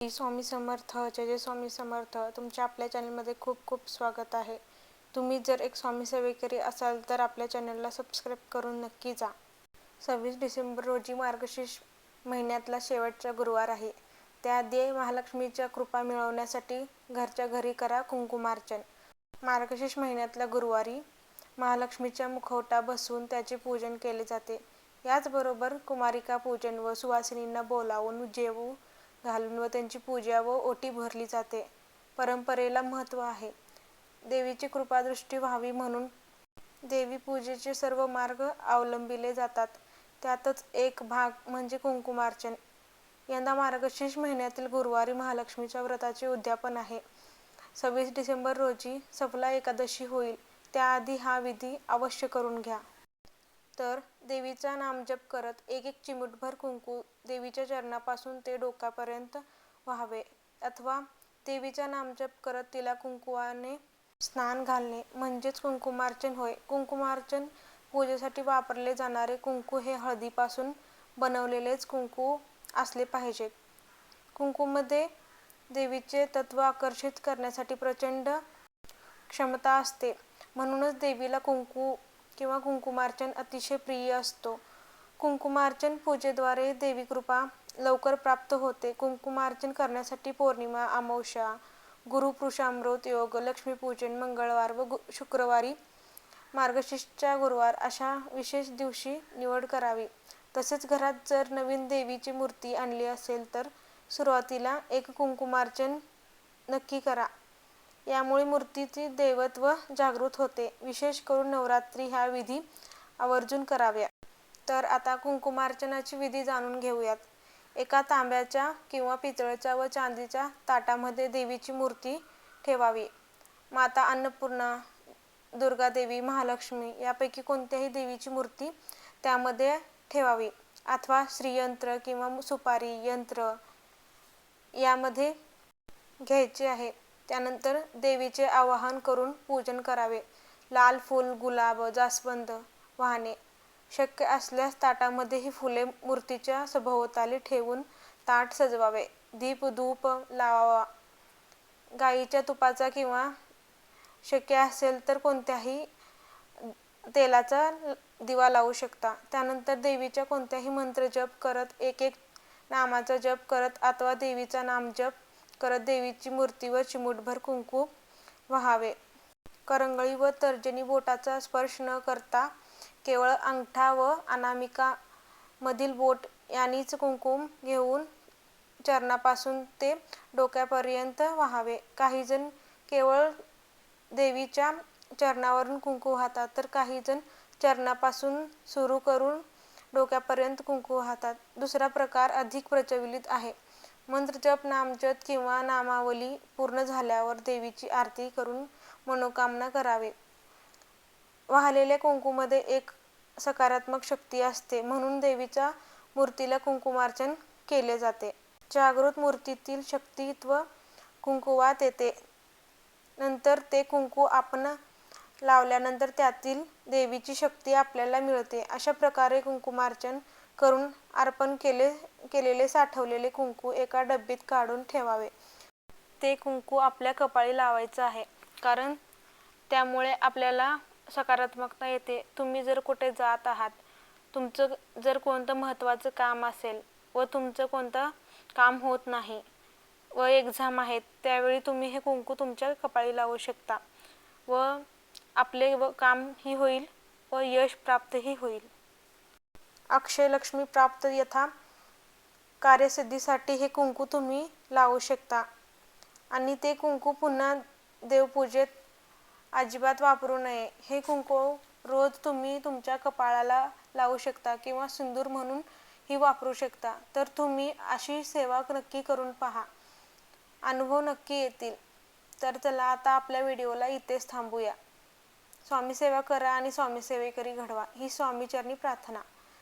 स्वामी समर्थ जय जय स्वामी समर्थ. तुमच्या आपल्या चॅनलमध्ये खूप खूप स्वागत आहे. तुम्ही जर एक स्वामी सेवेकरी असाल तर आपल्या चॅनलला सबस्क्राईब करून नक्की जा. सव्वीस डिसेंबर रोजी मार्गशीर्ष महिन्यातला शेवटचा गुरुवार आहे. त्याआधी महालक्ष्मीच्या कृपा मिळवण्यासाठी घरच्या घरी करा कुंकुमार्चन. मार्गशीर्ष महिन्यातल्या गुरुवारी महालक्ष्मीच्या मुखवटा बसवून त्याचे पूजन केले जाते. याचबरोबर कुमारिका पूजन व सुवासिनींना बोलावून जेवू घालून व त्यांची पूजा व ओटी भरली जाते. परंपरेला महत्त्व आहे. देवीची कृपादृष्टी व्हावी म्हणून देवी पूजेचे सर्व मार्ग अवलंबिले जातात. त्यातच एक भाग म्हणजे कुंकुमार्चन. यंदा मार्गशीर्ष महिन्यातील गुरुवारी महालक्ष्मीच्या व्रताचे उद्यापन आहे. सव्वीस डिसेंबर रोजी सफला एकादशी होईल. त्याआधी हा विधी अवश्य करून घ्या. तर देवीचा नामजप करत एक एक चिमूटभर कुंकू देवीच्या चरणापासून ते डोक्यापर्यंत व्हावे. अथवा देवीचा नामजप करत तिला कुंकुवाने स्नान घालणे म्हणजेच कुंकुमार्चन होय. कुंकुमार्चन पूजेसाठी वापरले जाणारे कुंकू हे हळदीपासून बनवलेलेच कुंकू असले पाहिजे. कुंकूमध्ये देवीचे तत्व आकर्षित करण्यासाठी प्रचंड क्षमता असते. म्हणूनच देवीला कुंकू किंवा कुंकुमार्चन अतिशय प्रिय असतो. कुंकुमार्चन पूजेद्वारे देवी कृपा लवकर प्राप्त होते. कुंकुमार्चन करण्यासाठी पौर्णिमा अमावस्या गुरुपुरुषामृत योग लक्ष्मीपूजन मंगळवार व शुक्रवारी मार्गशीर्षच्या गुरुवार अशा विशेष दिवशी निवड करावी. तसेच घरात जर नवीन देवीची मूर्ती आणली असेल तर सुरुवातीला एक कुंकुमार्चन नक्की करा. यामुळे मूर्तीची देवत्व जागृत होते. विशेष करून नवरात्री ह्या विधी आवर्जून कराव्या. तर आता कुंकुमार्चनाची विधी जाणून घेऊयात. एका तांब्याच्या किंवा पितळच्या व चांदीच्या ताटामध्ये देवीची मूर्ती ठेवावी. माता अन्नपूर्णा दुर्गादेवी महालक्ष्मी यापैकी कोणत्याही देवीची मूर्ती त्यामध्ये ठेवावी. अथवा श्रीयंत्र किंवा सुपारी यंत्र यामध्ये घ्यायचे आहे. त्यानंतर देवीचे आवाहन करून पूजन करावे. लाल फूल गुलाब जास्वंद वाहने शक्य असल्यास ताटामध्ये ही फुले मूर्तीच्या सभोवताली ठेवून ताट सजवावे. दीप धूप लावावा. गाईच्या तुपाचा किंवा शक्य असेल तर कोणत्याही तेलाचा दिवा लावू शकता. त्यानंतर देवीच्या कोणत्याही मंत्र जप करत एक एक नामाचा जप करत अथवा देवीचा नाम जप करत देवीची मूर्तीवर चिमूटभर कुंकू व्हावे. करंगळी व तर्जनी बोटाचा स्पर्श न करता केवळ अंगठा व अनामिका मधील बोट यांनीच कुंकुम घेऊन चरणापासून ते डोक्यापर्यंत व्हावे. काही जण केवळ देवीच्या चरणावरून कुंकू वाहतात तर काही जण चरणापासून सुरू करून डोक्यापर्यंत कुंकू वाहतात. दुसरा प्रकार अधिक प्रचलित आहे. मंत्रजप नामजप किंवा नामावली पूर्ण झाल्यावर देवीची आरती करून मनोकामना करावे. वाहलेल्या कुंकूमध्ये एक सकारात्मक शक्ती असते म्हणून देवीच्या मूर्तीला कुंकुमार्चन केले जाते. जागृत मूर्तीतील शक्तित्व कुंकुवात येते. नंतर ते कुंकू आपण लावल्यानंतर त्यातील देवीची शक्ती आपल्याला मिळते. अशा प्रकारे कुंकुमार्चन करून अर्पण केले केलेले साठवलेले कुंकू एका डब्बीत काढून ठेवावे. ते कुंकू आपल्या कपाळी लावायचं आहे. कारण त्यामुळे आपल्याला सकारात्मकता येते. तुम्ही जर कुठे जात आहात तुमचं जर कोणतं महत्त्वाचं काम असेल व तुमचं कोणतं काम होत नाही व एक्झाम आहेत त्यावेळी तुम्ही हे कुंकू तुमच्या कपाळी लावू शकता व आपले व कामही होईल व यश प्राप्तही होईल. अक्षयलक्ष्मी प्राप्त यथा कार्यसिद्धीसाठी हे कुंकू तुम्ही लावू शकता. आणि ते कुंकू पुन्हा देवपूजेत अजिबात वापरू नये. हे कुंकू रोज तुम्ही तुमच्या कपाळाला लावू शकता किंवा सिंदूर म्हणून ही वापरू शकता. तर तुम्ही अशी सेवा नक्की करून पहा. अनुभव नक्की येतील. तर चला आता आपल्या व्हिडिओला इथेच थांबूया. स्वामी सेवा करा आणि स्वामी सेवेकरी घडवा. ही स्वामीचरणी प्रार्थना.